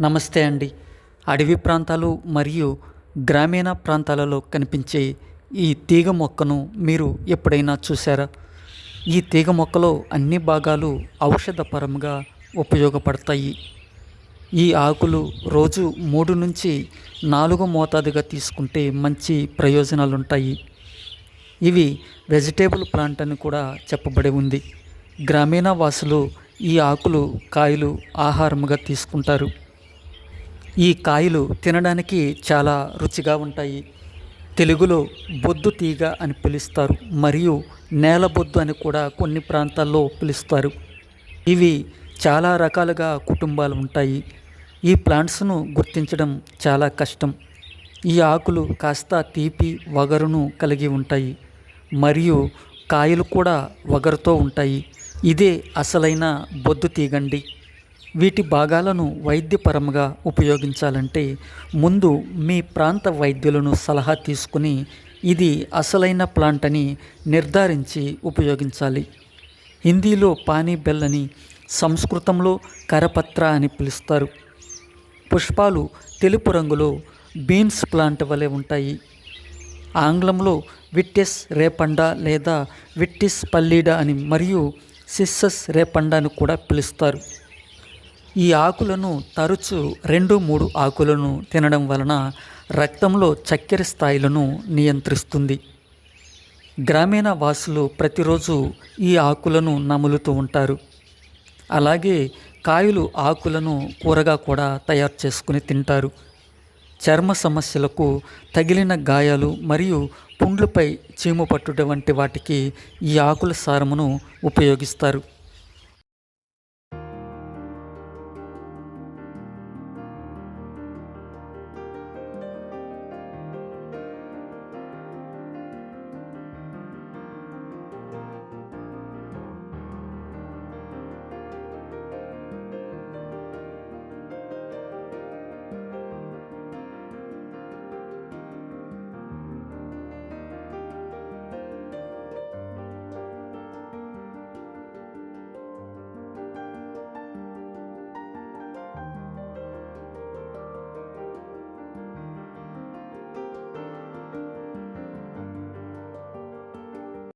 నమస్తే అండి. అడవి ప్రాంతాలు మరియు గ్రామీణ ప్రాంతాలలో కనిపించే ఈ తీగ మొక్కను మీరు ఎప్పుడైనా చూసారా ఈ తీగ మొక్కలో అన్ని భాగాలు ఔషధపరంగా ఉపయోగపడతాయి. ఈ ఆకులు రోజు మూడు నుంచి నాలుగు మోతాదుగా తీసుకుంటే మంచి ప్రయోజనాలు ఉంటాయి ఇవి వెజిటేబుల్ ప్లాంట్ అని కూడా చెప్పబడి ఉంది. గ్రామీణ వాసులు ఈ ఆకులు కాయలు ఆహారముగా తీసుకుంటారు. ఈ కాయలు తినడానికి చాలా రుచిగా ఉంటాయి. తెలుగులో బొద్దు తీగ అని పిలుస్తారు. మరియు నేల బొద్దు అని కూడా కొన్ని ప్రాంతాల్లో పిలుస్తారు. ఇవి చాలా రకాలుగా కుటుంబాలు ఉంటాయి. ఈ ప్లాంట్స్ను గుర్తించడం చాలా కష్టం. ఈ ఆకులు కాస్త తీపి వగరును కలిగి ఉంటాయి. మరియు కాయలు కూడా వగరుతో ఉంటాయి. ఇదే అసలైన బొద్దు తీగండి. వీటి భాగాలను వైద్యపరంగా ఉపయోగించాలంటే ముందు మీ ప్రాంత వైద్యులను సలహా తీసుకుని ఇది అసలైన ప్లాంట్ అని నిర్ధారించి ఉపయోగించాలి. హిందీలో పానీ బెల్ అని సంస్కృతంలో కరపత్ర అని పిలుస్తారు. పుష్పాలు తెలుపు రంగులో బీన్స్ ప్లాంట్ వలె ఉంటాయి. ఆంగ్లంలో విట్టెస్ రేపండా లేదా విట్టిస్ పల్లీడా అని మరియు సిస్సస్ రేపండా అని కూడా పిలుస్తారు. ఈ ఆకులను తరచు రెండు మూడు ఆకులను తినడం వలన రక్తంలో చక్కెర స్థాయిలను నియంత్రిస్తుంది. గ్రామీణ వాసులు ప్రతిరోజు ఈ ఆకులను నములుతూ ఉంటారు. అలాగే కాయలు ఆకులను కూరగా కూడా తయారు చేసుకుని తింటారు. చర్మ సమస్యలకు తగిలిన గాయాలు మరియు పుండ్లపై చీము పట్టుట వంటి వాటికి ఈ ఆకుల సారమును ఉపయోగిస్తారు.